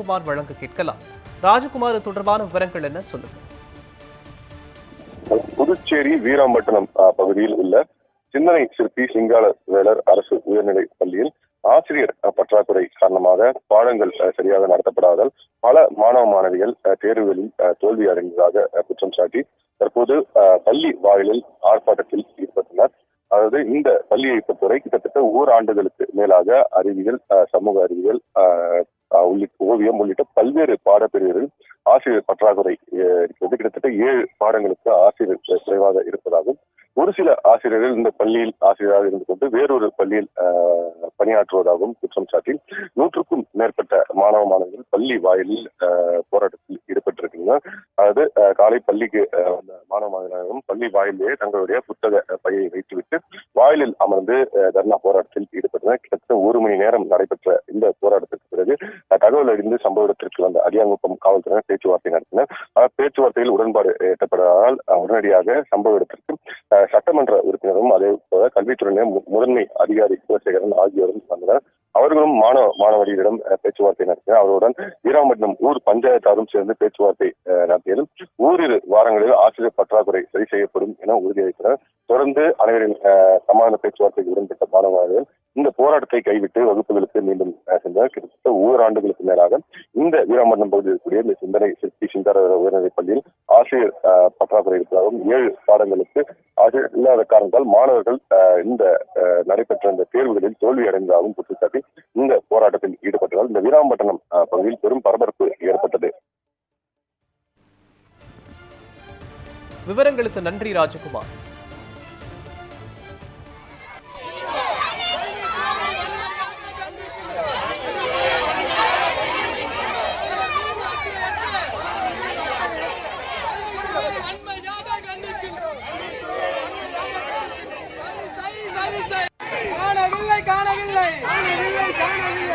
குமார் வழங்க கேட்கலாம். ராஜகுமார் தொடர்பான விவரங்கள் என்ன சொல்லுங்க. புதுச்சேரி வீராம்பட்டினம் பகுதியில் உள்ள சிந்தனை சிற்பி சிங்கால வேலர் அரசு உயர்நிலை பள்ளியில் ஆசிரியர் பற்றாக்குறை காரணமாக பாடங்கள் சரியாக நடத்தப்படாதால் பல மாணவ மாணவிகள் அஹ், தேர்வுகளில் அஹ், தோல்வி அடைந்ததாக குற்றம் சாட்டி தற்போது பள்ளி வாயிலில் ஆர்ப்பாட்டத்தில் ஈடுபட்டனர் அதாவது இந்த பள்ளியை பொறுத்தவரை கிட்டத்தட்ட ஓராண்டுகளுக்கு மேலாக அறிவியல் சமூக அறிவியல் ஓவியம் உள்ளிட்ட பல்வேறு பாடப்பிரிவுகளில் ஆசிரியர் பற்றாக்குறை இருக்கிறது. கிட்டத்தட்ட ஏழு பாடங்களுக்கு ஆசிரியர் குறைவாக இருப்பதாகவும் ஒரு சில ஆசிரியர்கள் இந்த பள்ளியில் ஆசிரியராக இருந்து கொண்டு வேறொரு பள்ளியில் பணியாற்றுவதாகவும் குற்றம் சாட்டி நூற்றுக்கும் மேற்பட்ட மாணவ மாணவிகள் பள்ளி வாயிலில் போராட்டத்தில் ஈடுபட்டிருக்கீங்க அதாவது அஹ், காலை பள்ளிக்கு வந்த மாணவ மாணவர்களும் பள்ளி வாயிலேயே தங்களுடைய புத்தக பையை வைத்துவிட்டு வாயிலில் அமர்ந்து தர்ணா போராட்டத்தில் ஈடுபட்டனர். கிட்டத்தட்ட ஒரு மணி நேரம் நடைபெற்ற இந்த போராட்டத்திற்கு பிறகு தகவல் அறிந்து சம்பவ இடத்திற்கு வந்த அடியாங்குப்பம் காவல்துறையினர் பேச்சுவார்த்தை நடத்தினர். ஆனால் பேச்சுவார்த்தையில் உடன்பாடு எட்டப்படாததால் உடனடியாக சம்பவ இடத்திற்கு அஹ், சட்டமன்ற உறுப்பினரும் அதே போல கல்வித்துறையினர் முதன்மை அதிகாரி குலசேகரன் ஆகியோரும் வந்தனர். அவர்களும் மாணவ மாணவர்களிடம் பேச்சுவார்த்தை நடத்தினர். அவருடன் வீராம்பட்டினம் ஊர் பஞ்சாயத்தாரும் சேர்ந்து பேச்சுவார்த்தை நடத்தியதும் ஓரிரு வாரங்களில் ஆசிரியர் பற்றாக்குறை சரி செய்யப்படும் என உறுதியளித்தனர். தொடர்ந்து அனைவரின் அஹ், சமாதான பேச்சுவார்த்தைக்கு உடன்பட்ட மாணவர்கள் இந்த போராட்டத்தை கைவிட்டு வகுப்புகளுக்கு மீண்டும் சென்றனர் கிட்டத்தட்ட ஓராண்டுகளுக்கு மேலாக இந்த வீராமரணம் பகுதியில் இருக்கக்கூடிய இந்த சிந்தனை சிற்பி சிந்தார உயர்நிலைப் பள்ளியில் ஆசிரியர் பற்றாக்குறை இருப்பதாகவும் ஏழு பாடங்களுக்கு ஆசிரியர் இல்லாத காரணத்தால் மாணவர்கள் அஹ், இந்த அஹ், நடைபெற்ற இந்த தேர்வுகளில் தோல்வி அடைந்ததாகவும் குற்றச்சாட்டி இந்த போராட்டத்தில் ஈடுபட்டதால் இந்த வீராம்பட்டினம் பகுதியில் பெரும் பரபரப்பு ஏற்பட்டது. விவரங்களுக்கு நன்றி ராஜகுமார். காணவில்லை காணவில்லை. காணவில்லை காணவில்லை.